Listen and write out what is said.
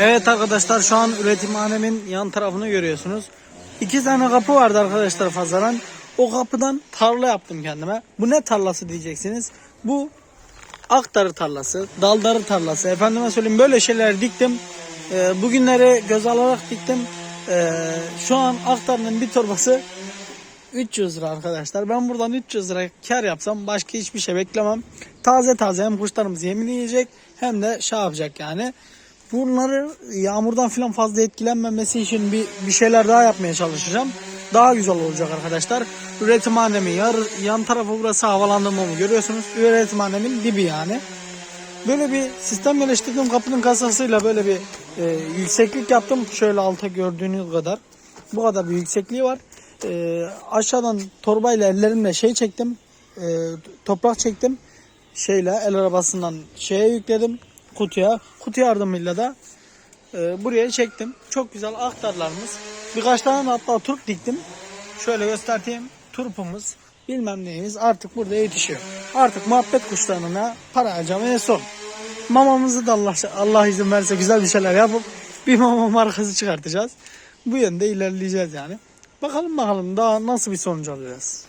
Evet arkadaşlar şu an üretimhanemin yan tarafını görüyorsunuz. İki tane kapı vardı arkadaşlar fazladan. O kapıdan tarla yaptım kendime. Bu ne tarlası diyeceksiniz. Bu aktarı tarlası, daldarı tarlası. Efendime söyleyeyim böyle şeyler diktim. Ee, bugünleri göz alarak diktim. Ee, şu an aktarının bir torbası 300 lira arkadaşlar. Ben buradan 300 lira kar yapsam başka hiçbir şey beklemem. Taze taze hem kuşlarımız yemin yiyecek hem de şey yapacak yani. Bunları yağmurdan falan fazla etkilenmemesi için bir, bir şeyler daha yapmaya çalışacağım. Daha güzel olacak arkadaşlar. Üretimhanemin yar, yan tarafı burası havalandırmamı görüyorsunuz. Üretimhanemin dibi yani. Böyle bir sistem geliştirdim. Kapının kasasıyla böyle bir e, yükseklik yaptım. Şöyle alta gördüğünüz kadar. Bu kadar bir yüksekliği var. E, aşağıdan torbayla ellerimle şey çektim. E, toprak çektim. Şeyle el arabasından şeye yükledim kutuya. Kutu yardımıyla da e, buraya çektim. Çok güzel aktarlarımız. Birkaç tane hatta turp diktim. Şöyle göstereyim. Turpumuz bilmem neyimiz artık burada yetişiyor. Artık muhabbet kuşlarına para harcamaya son. Mamamızı da Allah, Allah izin verirse güzel bir şeyler yapıp bir mama markası çıkartacağız. Bu yönde ilerleyeceğiz yani. Bakalım bakalım daha nasıl bir sonuç alacağız.